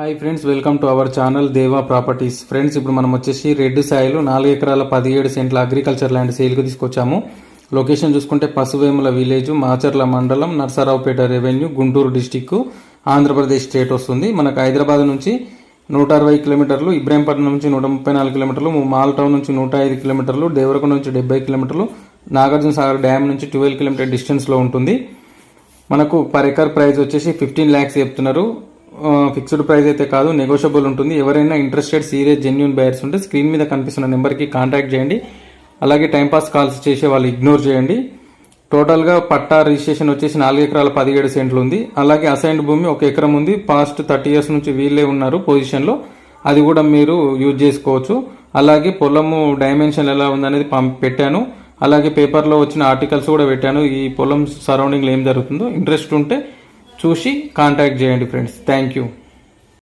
Hi friends welcome to our channel Deva properties friends ఇప్పుడు మనం వచ్చేసి రెడ్ సాయిలు నాలుగు ఎకరాల పదిహేడు సెంట్ల అగ్రికల్చర్ ల్యాండ్ సేల్కి తీసుకొచ్చాము. లొకేషన్ చూసుకుంటే పసువేముల విలేజ్ మాచర్ల మండలం Narasaraopet revenue Guntur district Andhra Pradesh state వస్తుంది. మనకు హైదరాబాద్ నుంచి నూట అరవై కిలోమీటర్లు ఇబ్రాహీంపట్నం నుంచి నూట ముప్పై నాలుగు కిలోమీటర్లు మాల్ టౌన్ నుంచి నూట ఐదు కిలోమీటర్లు దేవరకొండ నుంచి డెబ్బై కిలోమీటర్లు నాగార్జున సాగర్ డ్యామ్ నుంచి ట్వెల్వ్ కిలోమీటర్ డిస్టెన్స్లో ఉంటుంది. మనకు పర్ ఎకర్ ప్రైస్ వచ్చేసి ఫిఫ్టీన్ ల్యాక్స్ చెప్తున్నారు. ఫిక్స్డ్ ప్రైస్ అయితే కాదు నెగోషియబుల్ ఉంటుంది. ఎవరైనా ఇంట్రెస్టెడ్ సీరియస్ జెన్యున్ బయర్స్ ఉంటే స్క్రీన్ మీద కనిపిస్తున్న నెంబర్కి కాంటాక్ట్ చేయండి. అలాగే టైంపాస్ కాల్స్ చేసే వాళ్ళు ఇగ్నోర్ చేయండి. టోటల్గా పట్టా రిజిస్ట్రేషన్ వచ్చేసి నాలుగు ఎకరాల పదిహేడు సెంట్లు ఉంది. అలాగే అసైన్డ్ భూమి ఒక ఎకరం ఉంది. పాస్ట్ థర్టీ ఇయర్స్ నుంచి వీళ్ళే ఉన్నారు పొజిషన్లో అది కూడా మీరు యూజ్ చేసుకోవచ్చు. అలాగే పొలము డైమెన్షన్ ఎలా ఉందనేది పెట్టాను. అలాగే పేపర్లో వచ్చిన ఆర్టికల్స్ కూడా పెట్టాను. ఈ పొలం సరౌండింగ్లో ఏం జరుగుతుందో. ఇంట్రెస్ట్ ఉంటే చూసి కాంటాక్ట్ చేయండి ఫ్రెండ్స్. Thank you.